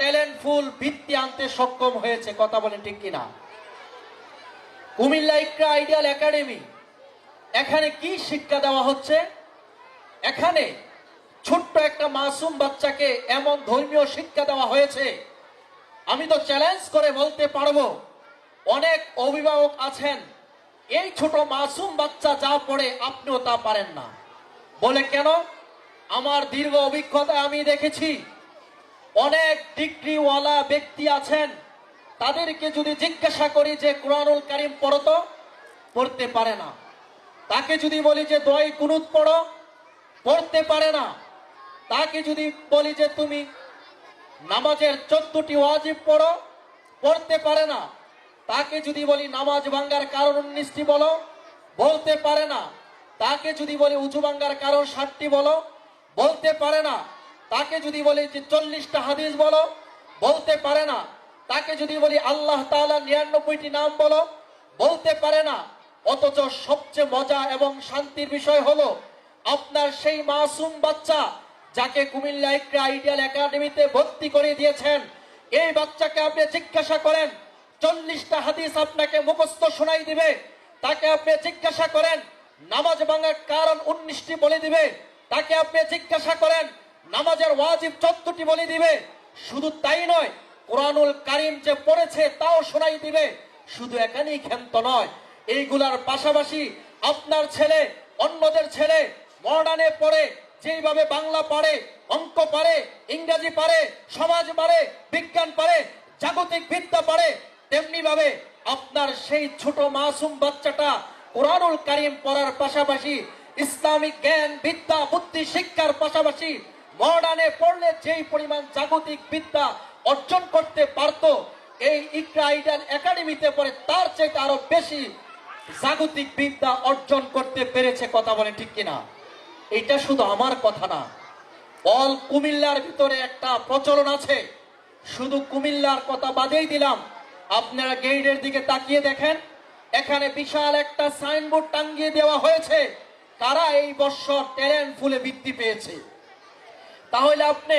Talentful ভিত্তি আনতে সক্ষম হয়েছে, কথা বলেন ঠিক কিনা? কুমিল্লা ইকরা আইডিয়াল একাডেমি, এখানে কি শিক্ষা দেওয়া হচ্ছে? এখানে ছোট্ট একটা মাসুম বাচ্চাকে এমন ধর্মীয় শিক্ষা দেওয়া হয়েছে। আমি তো চ্যালেঞ্জ করে বলতে পারব, অনেক অভিভাবক আছেন। এই ছোট মাসুম বাচ্চা যা পড়ে আপনিও তা পারেন না। বলে কেন? আমার দীর্ঘ অভিজ্ঞতায় আমি দেখেছি অনেক ডিগ্রিওয়ালা ব্যক্তি আছেন। তাদেরকে যদি জিজ্ঞাসা করি যে কোরআনুল কারিম পড়ো তো, পড়তে পারে না। তাকে যদি বলি যে দয় কুনুত পড়ো, পড়তে পারে না। তাকে যদি বলি যে তুমি নামাজের চোদ্দটি ওয়াজিব পড়ো, পড়তে পারে না। তাকে যদি বলি নামাজ ভাঙ্গার কারণ উনিশটি বলো, বলতে পারে না। তাকে যদি বলি উঁচু ভাঙ্গার কারণ ষাটটি বলো, বলতে পারে না। তাকে যদি বলি যে চল্লিশটা হাদিস বলো, বলতে পারে না। তাকে যদি বলি আল্লাহ তাআলা নিরানব্বইটি নাম বলো, বলতে পারে না। অথচ সবচেয়ে মজা এবং শান্তির বিষয় হলো, আপনার সেই মাসুম বাচ্চা যাকে কুমিল্লা ইকরা আইডিয়াল একাডেমিতে ভর্তি করে দিয়েছেন, এই বাচ্চাকে আপনি জিজ্ঞাসা করেন, চল্লিশটা হাদিস আপনাকে মুখস্থ শোনাই দিবে। তাকে আপনি জিজ্ঞাসা করেন, নামাজ ভাঙার কারণ উনিশটি বলে দিবে। তাকে আপনি জিজ্ঞাসা করেন নামাজের ওয়াজিব চোদ্দটি বলে দিবে। শুধু তাই নয়, কোরআনুল কারিম যে পড়েছে তাও শোনাই দিবে। শুধু একানি ক্ষান্ত নয়, এইগুলার পাশাপাশি আপনার ছেলে, অন্যদের ছেলে, মডার্নে পড়ে, যেইভাবে বাংলা পারে, অঙ্ক পারে, ইংরেজি পারে, সমাজ পারে, বিজ্ঞান পারে, জাগতিক বিদ্যা পারে তেমনি ভাবে আপনার সেই ছোট মাসুম বাচ্চাটা কোরআনুল কারিম পড়ার পাশাপাশি ইসলামিক জ্ঞান, বিদ্যা, বুদ্ধি, শিক্ষার পাশাপাশি মডার্নে পড়লে যেই পরিমাণ জাগতিক বিদ্যা অর্জন করতে পারত, এই ইকরা আইডাল একাডেমিতে পড়ে তার চাইতে আরও বেশি জাগতিক বিদ্যা অর্জন করতে পেরেছে, কথা বলে ঠিক কিনা? এটা শুধু আমার কথা না, অল কুমিল্লার ভিতরে একটা প্রচলন আছে। শুধু কুমিল্লার কথা বাদেই দিলাম, আপনারা গেইডের দিকে তাকিয়ে দেখেন, এখানে বিশাল একটা সাইনবোর্ড টাঙ্গিয়ে দেওয়া হয়েছে। তারা এই বছর ট্যালেন্ট ফুলে বৃদ্ধি পেয়েছে? তাহলে আপনি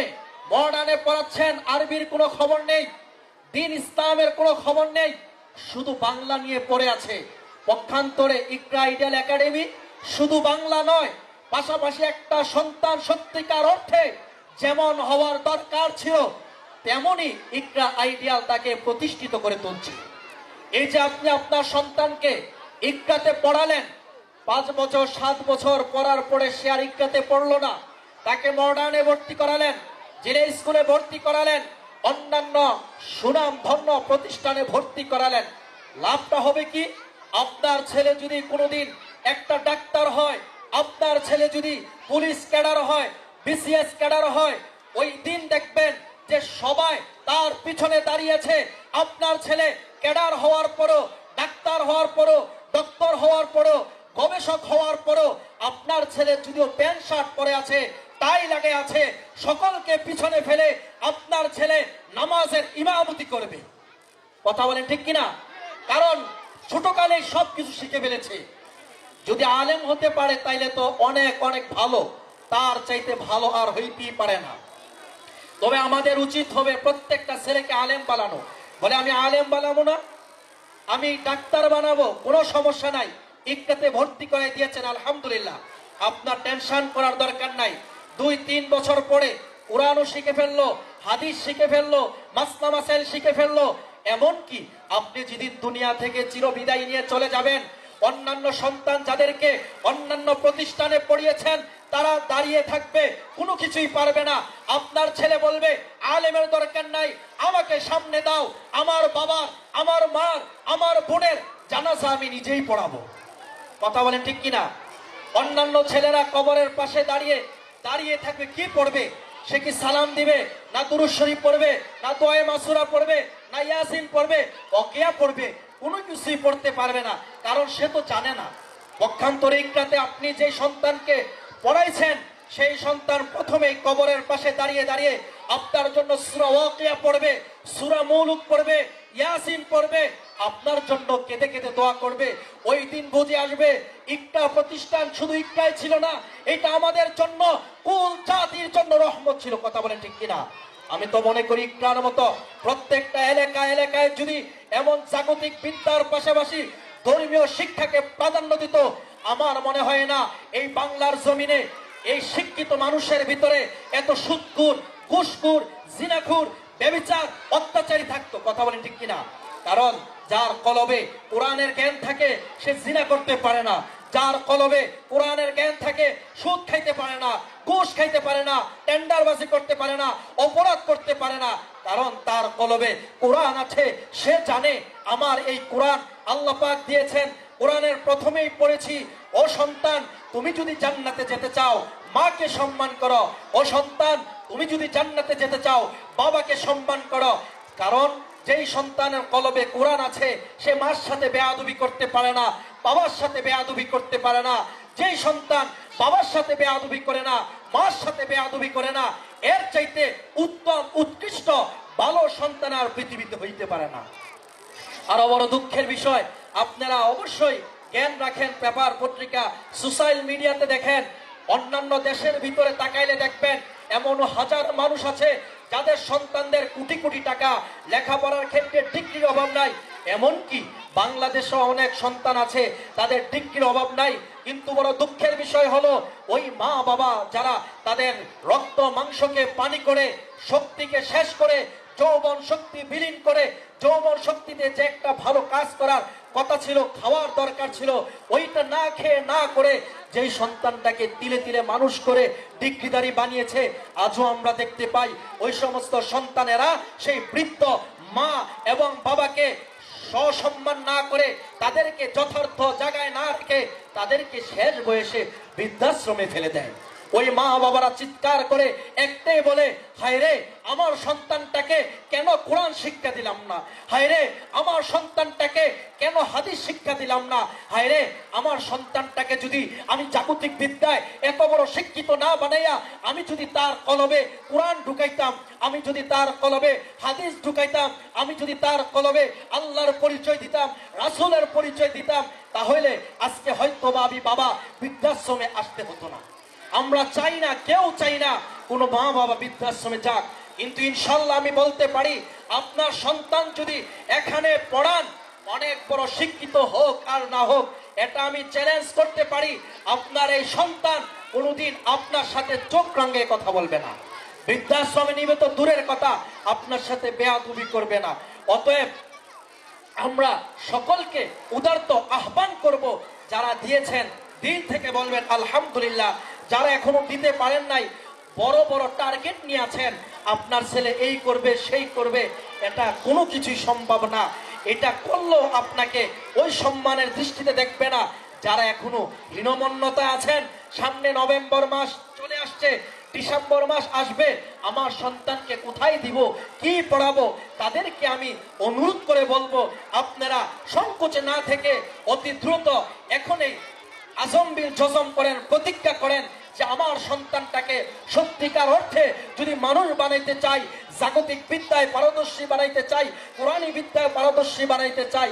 মডার্নে পড়াচ্ছেন, আরবির কোনো খবর নেই, দিন ইসলামের কোনো খবর নেই, শুধু বাংলা নিয়ে পড়ে আছে। পক্ষান্তরে ইকরা আইডিয়াল একাডেমি শুধু বাংলা নয়, পাশাপাশি একটা সন্তান সত্যিকার অর্থে যেমন হওয়ার দরকার ছিল, তেমনি ইকরা আইডিয়াল তাকে প্রতিষ্ঠিত করে তুলছে। এই যে আপনি আপনার সন্তানকে ইকরাতে পড়ালেন, পাঁচ বছর, সাত বছর পড়ার পরে সে আর ইকরাতে পড়ল না তাকে মডার্নে ভর্তি করালেন জেলে স্কুলে ভর্তি করালেন, অন্যান্য সুনাম ধন্য প্রতিষ্ঠানে ভর্তি করালেন। লাভটা হবে কি? আপনার ছেলে যদি কোনোদিন একটা ডাক্তার হয়, আপনার ছেলে যদি পুলিশ ক্যাডার হয়, বিসিএস ক্যাডার হয়, ওই দিন দেখবেন যে সবাই তার পিছনে দাঁড়িয়েছে। আপনার ছেলে ক্যাডার হওয়ার পরও, ডাক্তার হওয়ার পরও, ডক্টর হওয়ার পরও, গবেষক হওয়ার পরও, আপনার ছেলে যদিও প্যান্ট শার্ট পরে আছে তাই লাগে আছে, সকলকে পিছনে ফেলে আপনার ছেলে নামাজের ইমামতি করবে। কথা বলেন ঠিক কিনা? কারণ ছোটকালে সব কিছু শিখে ফেলেছে। যদি আলেম হতে পারে তাইলে তো অনেক অনেক ভালো। তার চাইতে ভালো আর হইতেই পারে না। তবে আমাদের উচিত হবে প্রত্যেকটা ছেলেকে আলেম বানানো। বলে আমি আলেম বানাবো না, আমি ডাক্তার বানাবো, কোনো সমস্যা নাই। ইকটাতে ভর্তি করে দিয়েছেন, আলহামদুলিল্লাহ। আপনার টেনশন করার দরকার নাই। দুই, তিন বছর পরে কোরআনও শিখে ফেলল, হাদিস শিখে ফেলল, মাসলা মাসাইল শিখে ফেলল। এমনকি আপনি যেদিন দুনিয়া থেকে চিরবিদায় নিয়ে চলে যাবেন, অন্যান্য সন্তান যাদেরকে অন্যান্য প্রতিষ্ঠানে পড়িয়েছেন, তারা দাঁড়িয়ে থাকবে, কোনো কিছুই পারবে না। আপনার ছেলে বলবে, আলেমের দরকার নাই, আমাকে সামনে দাও, আমার বাবার, আমার মার, আমার বোনের জানাজা আমি নিজেই পড়াবো। কথা বলেন ঠিক কিনা? অন্যান্য ছেলেরা কবরের পাশে দাঁড়িয়ে দাঁড়িয়ে থাকবে, কি পড়বে? সে কি সালাম দিবে? না দুরুজ শরীফ পড়বে? না দোয়ে মাসুরা পড়বে? না ইয়াসিন পড়বে? অকিয়া পড়বে? কোনো কিছুই পড়তে পারবে না, কারণ সে তো জানে না। পক্ষান্তরে ইকরাতে আপনি যে সন্তানকে পড়াইছেন, সেই সন্তান প্রথমেই কবরের পাশে দাঁড়িয়ে দাঁড়িয়ে আপনার জন্য সুরা ওয়াকিয়া পড়বে, সুরা মৌলুক পড়বে, ইয়াসিন পড়বে আপনার জন্য কেঁদে কেঁদে দোয়া করবে। ওই দিন বুঝে আসবে ইকটা প্রতিষ্ঠান শুধু ইকটাই ছিল না, এটা আমাদের জন্য, কুল জাতির জন্য রহমত ছিল। কথা বলেন ঠিক কিনা? আমি তো মনে করি ইকরার মতো প্রত্যেকটা এলাকা এলাকায় যদি এমন জাগতিক বিদ্যার পাশাপাশি ধর্মীয় শিক্ষাকে প্রাধান্য দিত, আমার মনে হয় না এই বাংলার জমিনে এই শিক্ষিত মানুষের ভিতরে এত সুদকুর ঘুষকুর জিনাখুর, বেবিচার, অত্যাচারী থাকতো। কথা বলেন ঠিক কিনা? কারণ যার কলবে কোরআনের জ্ঞান থাকে, সে জিনা করতে পারে না। যার কলবে কোরআনের জ্ঞান থাকে, সুদ খাইতে পারে না, ঘুষ খাইতে পারে না, টেন্ডারবাজি করতে পারে না, অপরাধ করতে পারে না। কারণ তার কলবে কোরআন আছে, সে জানে, আমার এই কোরআন আল্লাহ পাক দিয়েছেন। কোরআনের প্রথমেই পড়েছি, ও সন্তান, তুমি যদি জান্নাতে যেতে চাও, মাকে সম্মান করো। ও সন্তান, তুমি যদি জান্নাতে যেতে চাও, বাবাকে সম্মান করো। কারণ যেই সন্তানের কলবে কোরআন আছে, সে মার সাথে বেয়াদবি করতে পারে না, বাবার সাথে বেয়াদবি করতে পারে না। যেই সন্তান বাবার সাথে বেয়াদবি করে না, মার সাথে বেয়াদবি করে না, এর চাইতে উত্তম, উৎকৃষ্ট, ভালো সন্তান আর পৃথিবীতে হইতে পারে না। আরও বড় দুঃখের বিষয়, আপনারা অবশ্যই জ্ঞান রাখেন, পেপার, পত্রিকা, সোশ্যাল মিডিয়াতে দেখেন, অন্যান্য দেশের ভিতরে তাকাইলে দেখবেন এমন হাজার মানুষ আছে যাদের সন্তানদের কোটি কোটি টাকা লেখাপড়ার ক্ষেত্রে ডিগ্রির অভাব নাই, এমনকি বাংলাদেশে অনেক সন্তান আছে, তাদের ডিগ্রির অভাব নাই, কিন্তু বড় দুঃখের বিষয় হলো ওই মা বাবা যারা তাদের রক্ত মাংসকে পানি করে, শক্তিকে শেষ করে, যৌবন শক্তি বিলীন করে, যৌবন শক্তিতে যে একটা ভালো কাজ করার কথা ছিল, খাওয়ার দরকার ছিল, ওইটা না খেয়ে না করে যেই সন্তানটাকে তিলে তিলে মানুষ করে ডিগ্রিদারি বানিয়েছে, আজও আমরা দেখতে পাই ওই সমস্ত সন্তানেরা সেই বৃত্ত মা এবং বাবাকে সসম্মান না করে তাদেরকে যথার্থ জায়গায় না রেখে তাদেরকে শেষ বয়সে বৃদ্ধাশ্রমে ফেলে দেয়। ওই মা বাবারা চিৎকার করে একটাই বলে, হায় রে, আমার সন্তানটাকে কেন কোরআন শিক্ষা দিলাম না? হায় রে, আমার সন্তানটাকে কেন হাদিস শিক্ষা দিলাম না? হায় রে, আমার সন্তানটাকে যদি আমি জাগতিক বিদ্যায় এত বড় শিক্ষিত না বানাইয়া, আমি যদি তার কলবে কোরআন ঢুকাইতাম, আমি যদি তার কলবে হাদিস ঢুকাইতাম, আমি যদি তার কলবে আল্লাহর পরিচয় দিতাম, রাসূলের পরিচয় দিতাম, তাহলে আজকে হয়তো বা আমি বাবা বৃদ্ধাশ্রমে আসতে হতো না। আমরা চাই না, কেউ চাই না, কোনো মা বাবা বৃদ্ধাশ্রমে যাক। কিন্তু ইনশাল্লাহ আমি বলতে পারি, আপনার সন্তান যদি এখানে পড়ান, অনেক বড় শিক্ষিত হোক আর না হোক, এটা আমি চ্যালেঞ্জ করতে পারি, আপনার এই সন্তান কোনোদিন আপনার সাথে চোখ রঙে কথা বলবে না। বৃদ্ধাশ্রমে নিবে তো দূরের কথা আপনার সাথে বেয়াদুবি করবে না। অতএব আমরা সকলকে উদার্ত আহ্বান করব, যারা দিয়েছেন দিন থেকে বলবেন, আলহামদুলিল্লাহ যারা এখনও দিতে পারেন নাই, বড় বড় টার্গেট নিয়ে আছেন আপনার ছেলে এই করবে, সেই করবে, এটা কোনো কিছুই সম্ভব না। এটা করলেও আপনাকে ওই সম্মানের দৃষ্টিতে দেখবে না। যারা এখনও হীনমন্যতা আছেন, সামনে নভেম্বর মাস চলে আসছে, ডিসেম্বর মাস আসবে, আমার সন্তানকে কোথায় দিব, কি পড়াবো, তাদেরকে আমি অনুরোধ করে বলব, আপনারা সংকোচে না থেকে অতি দ্রুত এখনই আজম্বির জজম করেন, প্রতিজ্ঞা করেন যে আমার সন্তানটাকে সত্যিকার অর্থে যদি মানুষ বানাইতে চাই জাগতিক বিদ্যায় পারদর্শী বানাইতে চাই কোরআনী বিদ্যায় পারদর্শী বানাইতে চাই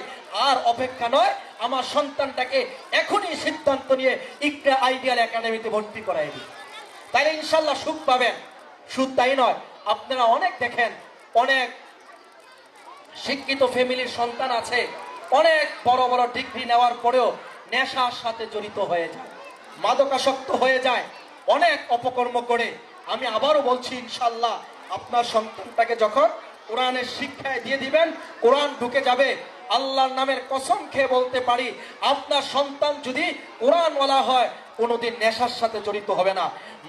আর অপেক্ষা নয়, আমার সন্তানটাকে এখনই সিদ্ধান্ত নিয়ে ইকরা আইডিয়াল একাডেমিতে ভর্তি করাই দিই তাহলে ইনশাল্লাহ সুখ পাবেন। শুধু তাই নয়, আপনারা অনেক দেখেন, অনেক শিক্ষিত ফ্যামিলির সন্তান আছে, অনেক বড় বড় ডিগ্রি নেওয়ার পরেও নেশার সাথে জড়িত হয়ে যায়, মাদকাসক্ত হয়ে যায় অনেক অপকর্ম করে, আমি আবারও বলছি ইনশাল্লাহ আপনার সন্তানটাকে যখন কোরআনের শিক্ষায় দিয়ে দিবেন, কোরআন ঢুকে যাবে। আল্লাহর নামের কসম খেয়ে বলতে পারি, আপনার সন্তান যদি কোরআনওয়ালা হয়, কোনোদিন নেশার সাথে জড়িত হবে না,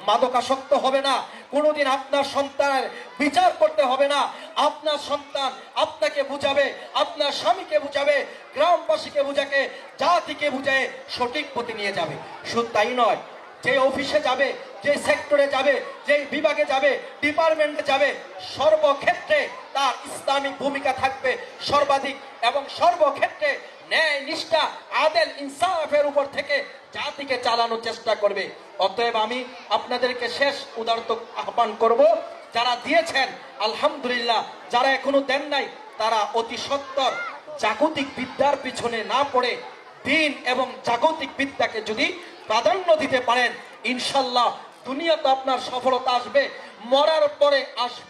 মাদকাসক্ত হবে না, কোনোদিন আপনার সন্তানের বিচার করতে হবে না। আপনার সন্তান আপনাকে বুঝাবে, আপনার স্বামীকে বুঝাবে, গ্রামবাসীকে বুঝাকে, জাতিকে বুঝায় সঠিক পথে নিয়ে যাবে। শুধু তাই নয় যে অফিসে যাবে, যে সেক্টরে যাবে, যে বিভাগে যাবে, ডিপার্টমেন্টে যাবে, সর্বক্ষেত্রে তার ইসলামিক ভূমিকা থাকবে সর্বাধিক এবং সর্বক্ষেত্রে ন্যায়, নিষ্ঠা, আদেল, ইনসাফের উপর থেকে জাতিকে চালানোর চেষ্টা করবে। অতএব আমি আপনাদেরকে শেষ উদারত আহ্বান করব, যারা দিয়েছেন, আলহামদুলিল্লাহ, যারা এখনও দেন নাই, তারা অতি সত্তর জাগতিক বিদ্যার পিছনে না পড়ে দিন এবং জাগতিক বিদ্যাকে যদি প্রাধান্য দিতে পারেন ইনশাল্লাহ দুনিয়াতে আপনার সফলতা আসবে মরার পরে আসবে।